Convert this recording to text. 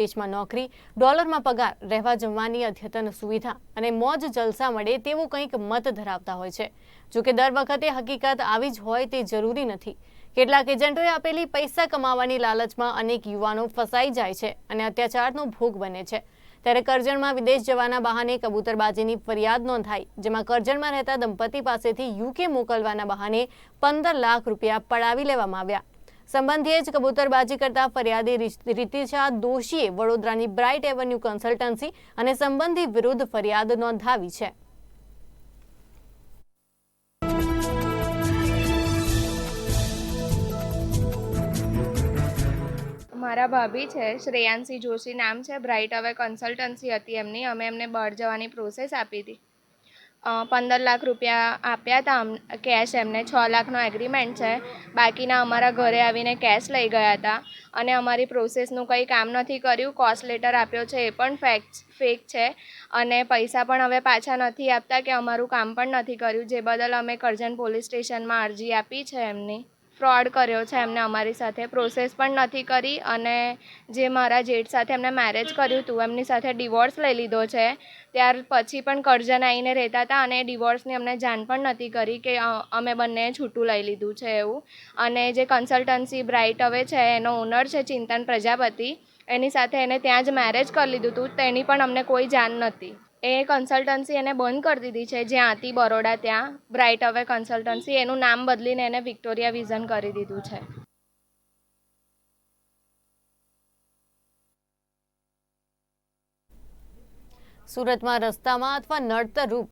દેશમાં નોકરી, ડોલરમાં પગાર, રહેવા જમવાની અદ્યતન સુવિધા અને મોજ જલસા મળે તેવું કંઈક મત ધરાવતા હોય છે. જોકે દર વખતે હકીકત આવી જ હોય તે જરૂરી નથી. કેટલાક એજન્ટોએ આપેલી પૈસા કમાવાની લાલચમાં અનેક યુવાનો ફસાઈ જાય છે અને અત્યાચારનો ભોગ બને છે. ત્યારે કરજણમાં વિદેશ જવાના બહાને કબૂતરબાજીની ફરિયાદ નોંધાઈ, જેમાં કરજણમાં રહેતા દંપતી પાસેથી યુકે મોકલવાના બહાને પંદર લાખ રૂપિયા પડાવી લેવામાં આવ્યા. સંબંધીએ જ કબૂતરબાજી કરતા ફરિયાદી રીતિશા દોશીએ વડોદરાની બ્રાઇટ એવન્યુ કન્સલ્ટન્સી અને સંબંધી વિરુદ્ધ ફરિયાદ નોંધાવી છે. મારા ભાભી છે, શ્રેયાંશી જોશી નામ છે. બ્રાઇટ હવે કન્સલ્ટન્સી હતી એમની. અમે એમને બહાર જવાની પ્રોસેસ આપી હતી. પંદર લાખ રૂપિયા આપ્યા હતા કેશ એમને. છ લાખનો એગ્રીમેન્ટ છે. બાકીના અમારા ઘરે આવીને કેશ લઈ ગયા હતા. અને અમારી પ્રોસેસનું કંઈ કામ નથી કર્યું. કોસ્ટ લેટર આપ્યો છે એ પણ ફેક ફેક છે. અને પૈસા પણ હવે પાછા નથી આપતા કે અમારું કામ પણ નથી કર્યું. જે બદલ અમે કરજણ પોલીસ સ્ટેશનમાં અરજી આપી છે એમની. ફ્રોડ કર્યો છે એમને અમારી સાથે. પ્રોસેસ પણ નથી કરી અને જે મારા જેઠ સાથે એમને મેરેજ કર્યું હતું, એમની સાથે ડિવોર્સ લઈ લીધો છે. ત્યાર પછી પણ કરજણ આવીને રહેતા હતા અને ડિવોર્સની અમને જાણ પણ નથી કરી કે અમે બંને છૂટું લઈ લીધું છે એવું. અને જે કન્સલ્ટન્સી બ્રાઇટ હવે છે, એનો ઓનર છે, ચિંતન પ્રજાપતિ, એની સાથે એને ત્યાં જ મેરેજ કરી લીધું હતું, તેની પણ અમને કોઈ જાણ નથી. એ કન્સલ્ટન્સી એને બંધ કરી દીધી છે, જ્યાં હતી બરોડા ત્યાં બ્રાઇટ અવે કન્સલ્ટન્સી એનું નામ બદલીને એને વિક્ટોરિયા વિઝન કરી દીધું છે. સુરતમાં રસ્તામાં અથવા નડતર રૂપ